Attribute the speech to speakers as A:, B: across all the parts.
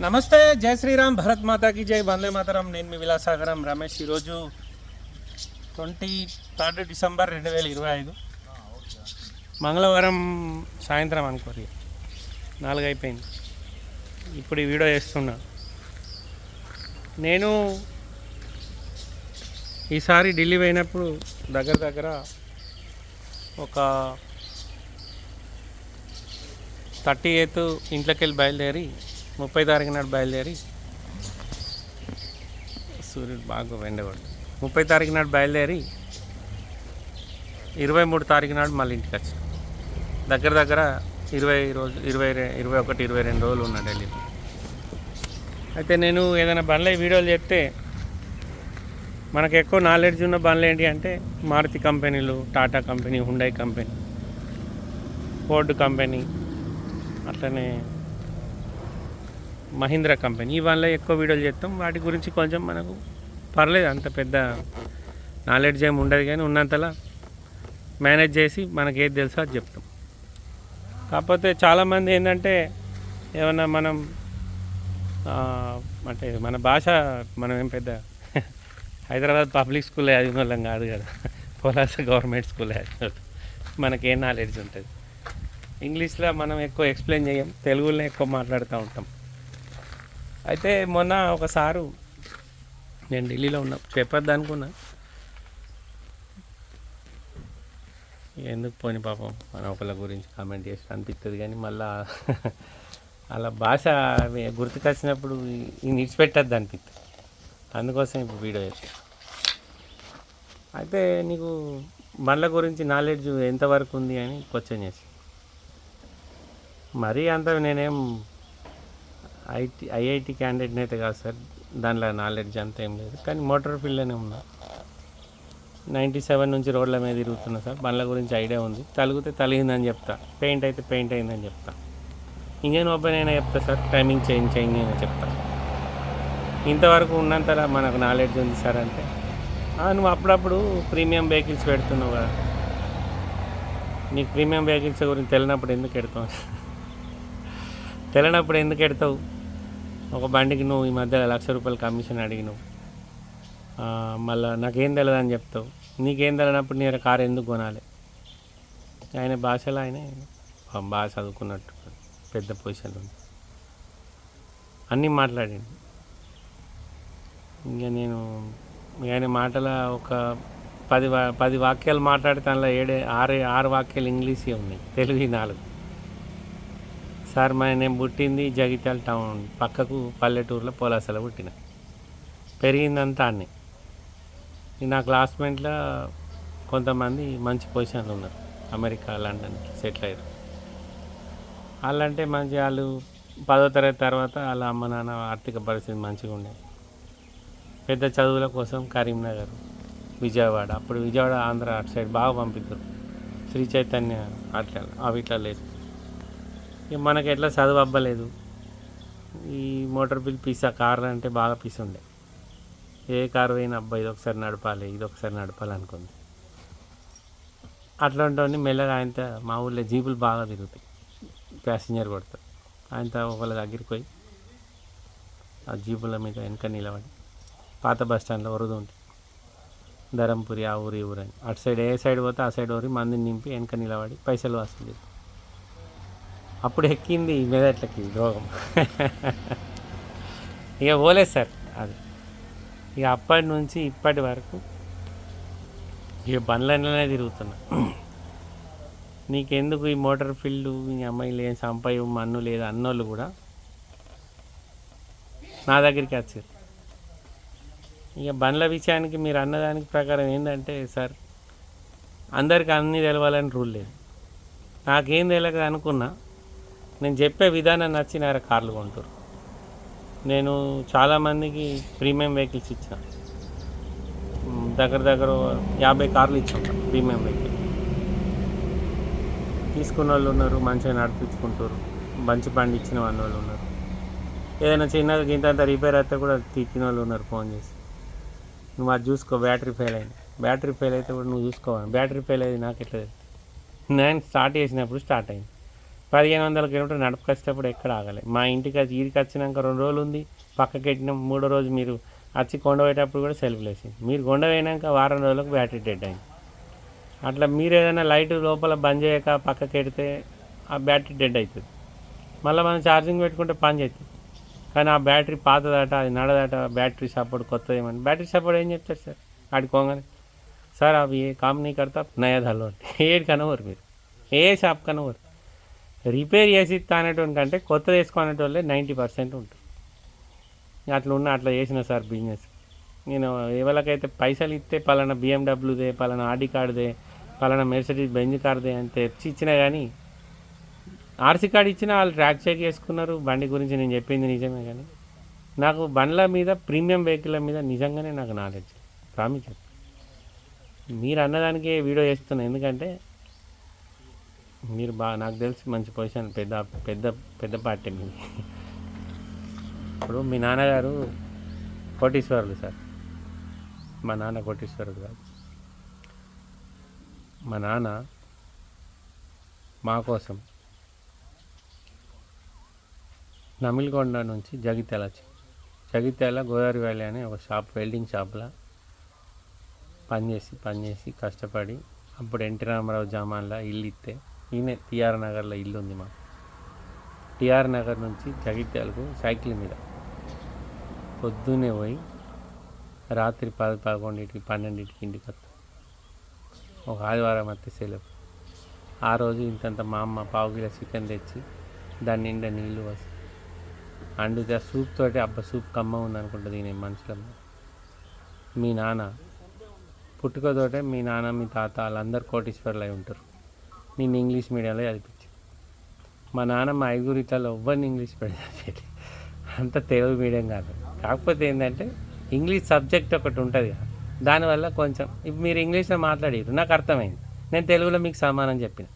A: నమస్తే జై శ్రీరామ్ భరత్ మాతాకి జై వందే మాతరం. నేను మీ విలాసాగరం రమేష్. ఈరోజు ట్వంటీ థర్డ్ డిసెంబర్ రెండు వేల ఇరవై ఐదు. మంగళవారం సాయంత్రం అనుకోరు. నాలుగు అయిపోయింది. ఇప్పుడు ఈ వీడియో చేస్తున్నా. నేను ఈసారి ఢిల్లీ పోయినప్పుడు దగ్గర దగ్గర ఒక థర్టీ ఎయిత్ ఇంట్లోకి వెళ్ళి బయలుదేరి ముప్పై తారీఖు నాడు బయలుదేరి సూర్యుడు బాగా వెండబడి ముప్పై తారీఖు నాడు బయలుదేరి ఇరవై మూడు తారీఖు నాడు మళ్ళీ ఇంటికి వచ్చి దగ్గర దగ్గర ఇరవై రోజు ఇరవై ఇరవై ఒకటి ఇరవై రెండు రోజులు ఉన్నా ఢిల్లీలో అయితే నేను ఏదైనా బండ్ల వీడియోలు చెప్తే మనకు ఎక్కువ నాలెడ్జ్ ఉన్న బండ్లు ఏంటి అంటే మారుతి కంపెనీలు Tata company Hyundai company Ford company అట్లనే మహీంద్రా కంపెనీ. ఈ ఎక్కువ వీడియోలు చేస్తాం. వాటి గురించి కొంచెం మనకు పర్లేదు. అంత పెద్ద నాలెడ్జ్ ఏమి ఉండదు కానీ ఉన్నంతలా మేనేజ్ చేసి మనకు ఏది తెలుసో అది చెప్తాం. కాకపోతే చాలామంది ఏంటంటే ఏమన్నా మనం అంటే మన భాష మనం ఏం పెద్ద హైదరాబాద్ పబ్లిక్ స్కూల్ చదివిన వాళ్ళం కాదు కదా. పోలాస గవర్నమెంట్ స్కూల్ చదివిన మనకి మనకేం నాలెడ్జ్ ఉంటుంది? ఇంగ్లీష్లో మనం ఎక్కువ ఎక్స్ప్లెయిన్ చేయం. తెలుగులో ఎక్కువ మాట్లాడుతూ ఉంటాం. అయితే మొన్న ఒక సారు నేను ఢిల్లీలో ఉన్నా చెప్పొద్దు అనుకున్నా ఎందుకు పోని పాపం మన ఒకళ్ళ గురించి కామెంట్ చేసి అనిపిస్తుంది కానీ మళ్ళా అలా భాష అవి గుర్తుకొచ్చినప్పుడు ఈ నిడిచిపెట్టద్దు అనిపిస్తుంది అందుకోసం ఇప్పుడు వీడియో చేస్తాను అయితే నీకు బండ్ల గురించి నాలెడ్జ్ ఎంతవరకు ఉంది అని క్వశ్చన్ చేసి మరీ అంత నేనేం ఐటీ ఐఐటి క్యాండిడేట్ని అయితే కాదు సార్. దానిలో నాలెడ్జ్ అంత ఏం లేదు. కానీ మోటార్ ఫీల్డ్లోనే ఉన్నా. నైంటీ సెవెన్ నుంచి రోడ్ల మీద తిరుగుతున్నా సార్. బండ్ల గురించి ఐడియా ఉంది. తలిగితే తలిగిందని చెప్తా. పెయింట్ అయితే పెయింట్ అయిందని చెప్తా. ఇంజన్ ఓపెన్ అయినా చెప్తా సార్. టైమింగ్ చేంజ్ చేంజ్ అయినా చెప్తా. ఇంతవరకు ఉన్నంతలా మనకు నాలెడ్జ్ ఉంది సార్ అంటే. నువ్వు అప్పుడప్పుడు ప్రీమియం వెహికల్స్ పెడుతున్నావు కదా. నీకు ప్రీమియం వెహికల్స్ గురించి తెలియనప్పుడు ఎందుకు ఎడతావు? తెలియనప్పుడు ఎందుకు ఎడతావు? ఒక బండికి నువ్వు ఈ మధ్య లక్ష రూపాయలు కమిషన్ అడిగినావు. మళ్ళీ నాకేం తెలియదు అని చెప్తావు. నీకేం తెలియనప్పుడు నేను కారు ఎందుకు కొనాలి? ఆయన భాషలో ఆయన బాగా చదువుకున్నట్టు పెద్ద పొజిషన్లో అన్నీ మాట్లాడింది ఇంకా నేను ఆయన మాటల ఒక పది వా- పది వాక్యాలు మాట్లాడితే అందులో ఏడే ఆరు ఆరు వాక్యాలు ఇంగ్లీషే ఉన్నాయి. తెలుగు నాలుగు. సార్ మా నేను పుట్టింది జగిత్యాల టౌన్ పక్కకు పల్లెటూరులో పోలాసలో పుట్టిన. పెరిగిందంతా అన్నీ. నా క్లాస్మేట్లో కొంతమంది మంచి పొజిషన్లు ఉన్నారు. అమెరికా లండన్కి సెటిల్ అయ్యారు. వాళ్ళంటే మంచి వాళ్ళు పదో తరగతి తర్వాత వాళ్ళ అమ్మ నాన్న ఆర్థిక పరిస్థితి మంచిగా ఉండేది పెద్ద చదువుల కోసం కరీంనగర్ విజయవాడ అప్పుడు విజయవాడ ఆంధ్ర అటు సైడ్ బాగా పంపిస్తారు శ్రీ చైతన్య అట్లా అవి ఇట్లా లేదు. ఇక మనకి ఎట్లా చదువు అవ్వలేదు ఈ మోటార్ బిల్ పీసా కార్లు అంటే బాగా పీస్ ఉండే. ఏ కారు పోయినా అబ్బా ఇది ఒకసారి నడపాలి ఇది ఒకసారి నడపాలి అనుకుంది. అట్లాంటి మెల్లగా ఆయనతో మా ఊళ్ళో జీపులు బాగా తిరుగుతాయి. ప్యాసింజర్ కొడతారు ఆయనతో ఒకళ్ళ దగ్గరికి పోయి ఆ జీపుల మీద వెనక నిలబడి పాత బస్ స్టాండ్లో వరద ఉంటుంది ధరంపురి ఆ ఊరి ఊరని అని. అటు సైడ్ ఏ సైడ్ పోతే ఆ సైడ్ ఊరి మందిని నింపి వెనక నిలబడి పైసలు వసూలు అప్పుడు ఎక్కింది మెదట్లకి రోగం. ఇక పోలేదు సార్ అది. ఇక అప్పటి నుంచి ఇప్పటి వరకు ఇక బండ్లనే తిరుగుతున్నా. నీకెందుకు ఈ మోటార్ ఫీల్డ్? ఈ అమ్మాయి లేని సంపాయి మన్ను లేదు అన్నోళ్ళు కూడా. నా దగ్గరికి వచ్చారు. ఇక బండ్ల విషయానికి మీరు అన్నదానికి ప్రకారం ఏంటంటే సార్ అందరికి అన్నీ తెలవాలని రూల్ లేదు. నాకేం తెలియక అనుకున్నా. నేను చెప్పే విధానం నచ్చినార కార్లు కొంటారు నేను చాలామందికి ప్రీమియం వెహికల్స్ ఇచ్చిన. దగ్గర దగ్గర యాభై కార్లు ఇచ్చాం ప్రీమియం వెహికల్. తీసుకున్న వాళ్ళు ఉన్నారు మంచిగా నడిపించుకుంటారు మంచి బండి ఇచ్చిన వాళ్ళు ఉన్నారు. ఏదైనా చిన్నగా ఇంత రిపేర్ అయితే కూడా తిట్టిన వాళ్ళు ఉన్నారు ఫోన్ చేసి. నువ్వు అది చూసుకో బ్యాటరీ ఫెయిల్ అయింది. బ్యాటరీ ఫెయిల్ అయితే కూడా నువ్వు చూసుకోవాలి బ్యాటరీ ఫెయిల్ అయింది నాకు ఎట్లా నేను స్టార్ట్ చేసినప్పుడు స్టార్ట్ అయింది. పదిహేను వందల కిలోమీటర్ నడపకొచ్చేటప్పుడు ఎక్కడ ఆగలే. మా ఇంటికి వచ్చి ఈడికి వచ్చినాక రెండు రోజులు ఉంది. పక్కకి పెట్టినాం. మూడో రోజు మీరు వచ్చి కొండ పోయేటప్పుడు కూడా సెల్ఫ్ లేసింది మీరు కొండ పోయినాక వారం రోజులకు బ్యాటరీ డెడ్ అయింది. అట్లా మీరు ఏదైనా లైట్ లోపల బంద్ చేయక పక్కకి పెడితే ఆ బ్యాటరీ డెడ్ అవుతుంది. మళ్ళీ మనం ఛార్జింగ్ పెట్టుకుంటే పని చేస్తుంది. కానీ ఆ బ్యాటరీ పాతదట అది నడదట బ్యాటరీ సపోర్ట్ కొత్తది ఏమని. బ్యాటరీ సపోర్ట్ ఏం చెప్తారు సార్? ఆడుకోగానే సార్ అవి ఏ కంపెనీ కడతా నయా ధరలో ఏడు కనవరు మీరు. ఏ షాప్ కనవరు రిపేర్ చేసి ఇస్తా అనేటువంటి కంటే కొత్తది తీసుకునేటోళ్ళే నైంటీ పర్సెంట్ ఉంటుంది అట్లా ఉన్న అట్లా చేసిన సార్ బిజినెస్. నేను ఎవరికైతే పైసలు ఇస్తే పలానా బిఎండబ్ల్యూదే పలానా ఆడి కార్డుదే పలానా మెర్సిడీస్ బెంజ్ కార్దే అని తెచ్చి ఇచ్చినా కానీ ఆర్సీ కార్డు ఇచ్చినా వాళ్ళు ట్రాక్ చెక్ చేసుకున్నారు. బండి గురించి నేను చెప్పింది నిజమే కానీ నాకు బండ్ల మీద ప్రీమియం వెహికల్ మీద నిజంగానే నాకు నాలెడ్జ్ ప్రామిస్ మీరు అన్నదానికే వీడియో చేస్తున్నాను ఎందుకంటే మీరు బాగా నాకు తెలిసి మంచి పొజిషన్ పెద్ద పెద్ద పెద్ద పార్టీ మీది. ఇప్పుడు మీ నాన్నగారు కోటీశ్వరుడు సార్. మా నాన్న కోటీశ్వరుడు కాదు. మా నాన్న మా కోసం నమిలికొండ నుంచి జగిత్యాల జగిత్యాల గోదావరి వ్యాలీ అనే ఒక షాప్ వెల్డింగ్ షాప్లో పనిచేసి పనిచేసి కష్టపడి అప్పుడు ఎన్టీ రామారావు జామాన్లో ఇల్లు ఇస్తే ఈయనే టిఆర్ నగర్లో ఇల్లు ఉంది మాకు. టిఆర్ నగర్ నుంచి జగిత్యాలకు సైకిల్ మీద. పొద్దున్నే పోయి రాత్రి పది పదకొండింటికి పన్నెండింటికి ఇంటికి వస్తాం ఒక ఆదివారం వస్తే సెలవు. ఆ రోజు ఇంతంత మా అమ్మ పావు కిలో చికెన్ తెచ్చి దాని నిండా నీళ్ళు వస్తాయి అండితే. ఆ సూప్ తోటి అబ్బా సూప్ కమ్మ ఉంది అనుకుంటుంది నేను మనుషులమ్మ మీ నాన్న పుట్టుకతోటే మీ నాన్న మీ తాత వాళ్ళందరూ కోటీశ్వర్లు అయి ఉంటారు. నేను ఇంగ్లీష్ మీడియంలో చదివించి మా నాన్న మా ఐదుగురిట్లలో ఎవ్వరిని ఇంగ్లీష్ మీడియం చదివేది అంత తెలుగు మీడియం కాదు. కాకపోతే ఏంటంటే ఇంగ్లీష్ సబ్జెక్ట్ ఒకటి ఉంటుంది కదా దానివల్ల కొంచెం ఇప్పుడు మీరు ఇంగ్లీష్లో మాట్లాడారు. నాకు అర్థమైంది. నేను తెలుగులో మీకు సమానం చెప్పిన.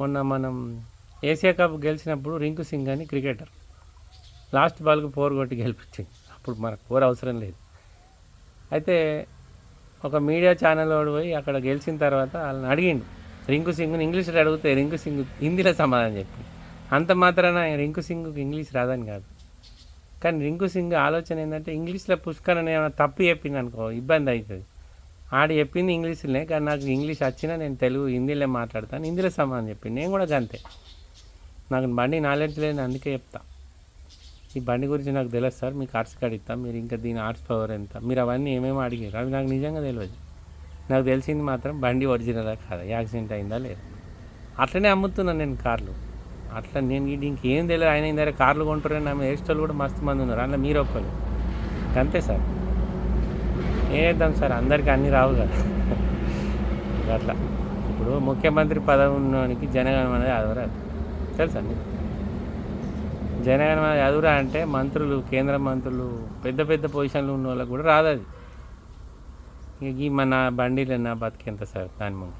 A: మొన్న మనం ఏషియా కప్ గెలిచినప్పుడు రింకు సింగ్ అని క్రికెటర్. లాస్ట్ బాల్కు ఫోర్ కొట్టి గెలిపించింది. అప్పుడు మనకు ఫోర్ అవసరం లేదు. అయితే ఒక మీడియా ఛానల్ వాడు పోయి అక్కడ గెలిచిన తర్వాత వాళ్ళని అడిగిండు. రింకు సింగ్ని ఇంగ్లీష్లో అడిగితే రింకు సింగ్ హిందీలో సమాధానం చెప్పి. అంత మాత్రాన రింకు సింగ్కి ఇంగ్లీష్ రాదని కాదు. కానీ రింకు సింగ్ ఆలోచన ఏంటంటే ఇంగ్లీష్లో పుష్కరణ ఏమైనా తప్పు చెప్పింది అనుకో ఇబ్బంది అవుతుంది ఆడు చెప్పింది ఇంగ్లీష్లోనే కానీ నాకు ఇంగ్లీష్ వచ్చినా నేను తెలుగు హిందీలో మాట్లాడతాను హిందీలో సమాధానం చెప్పింది నేను కూడా అంతే నాకు బండి నాలెడ్జ్ లేదు అందుకే చెప్తా. ఈ బండి గురించి నాకు తెలుసు సార్ మీకు ఆర్ట్స్ కార్డ్ ఇస్తాం మీరు ఇంకా దీని ఆర్ట్స్ పవర్ ఎంత? మీరు అవన్నీ ఏమేమి అడిగారు. అవి నాకు నిజంగా తెలియదు నాకు తెలిసింది మాత్రం బండి ఒరిజినలా కాదా? యాక్సిడెంట్ అయిందా లేదు? అట్లనే అమ్ముతున్నాను నేను కార్లు. అట్లా నేను ఇంకేం తెలియదు. ఆయన ఇందాక కార్లు కొంటారని నా హెయిర్ స్టైల్ కూడా మస్తు మంది ఉన్నారు. అందులో మీరు ఒక్కరు అంతే సార్. ఏం చేద్దాం సార్? అందరికీ అన్నీ రావు కదా. అట్లా. ఇప్పుడు ముఖ్యమంత్రి పదవి ఉన్నవానికి జనగణం అనేది అదవరాదు. తెలుసా మీకు అనేది చదువురా అంటే మంత్రులు కేంద్ర మంత్రులు పెద్ద పెద్ద పొజిషన్లు ఉన్న వాళ్ళకి కూడా రాదు అది. ఈ మన బండిలో నా బతికెంత సార్? దాని ముందు.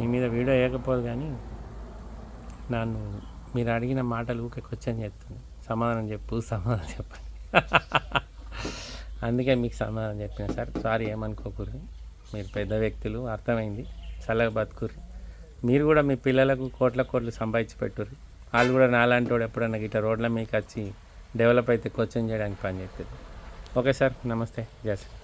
A: మీ మీద వీడియో వేయకపోదు కానీ నన్ను మీరు అడిగిన మాటలు ఊకే క్వశ్చన్ చేస్తుంది. సమాధానం చెప్పు సమాధానం చెప్పండి. అందుకే మీకు సమాధానం చెప్పిన సార్ సారీ ఏమనుకోకూరు మీరు పెద్ద వ్యక్తులు అర్థమైంది. చల్లగా బతుకుర్రి. మీరు కూడా మీ పిల్లలకు కోట్ల కోట్లు సంపాదించి పెట్టుర్రు. వాళ్ళు కూడా నాలాంటి వాడు ఎప్పుడన్నా గిట్ట రోడ్ల మీకు వచ్చి డెవలప్ అయితే క్వశ్చన్ చేయడానికి పని చేస్తుంది ఓకే సార్ నమస్తే జై శ్రీ